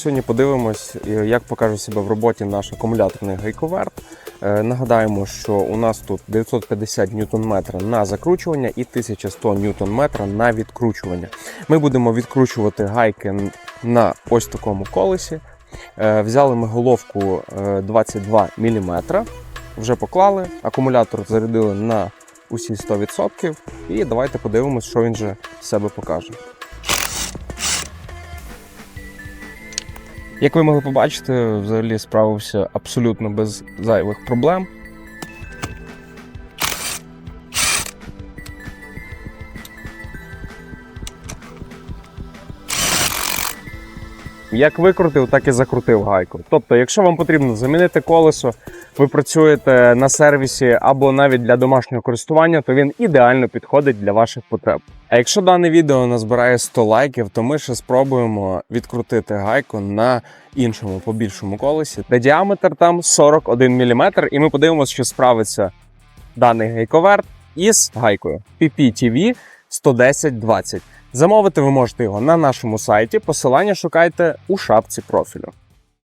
Сьогодні подивимось, е, як покаже себе в роботі наш акумуляторний гайковерт. Е, Нагадаємо, що у нас тут 950 Нм на закручування і 1100 Нм на відкручування. Ми будемо відкручувати гайки на ось такому колесі. Е, Взяли ми головку е, 22 мм, вже поклали, акумулятор зарядили на усі 100%. І давайте подивимось, що він же себе покаже. Як ви могли побачити, взагалі справився абсолютно без зайвих проблем. Як викрутив, так і закрутив гайку. Тобто, якщо вам потрібно замінити колесо, ви працюєте на сервісі або навіть для домашнього користування, то він ідеально підходить для ваших потреб. А якщо дане відео назбирає 100 лайків, то ми ще спробуємо відкрутити гайку на іншому побільшому колесі, де діаметр там 41 мм, і ми подивимося, чи справиться даний гайковерт із гайкою PPTV 11020. Замовити ви можете його на нашому сайті. Посилання шукайте у шапці профілю.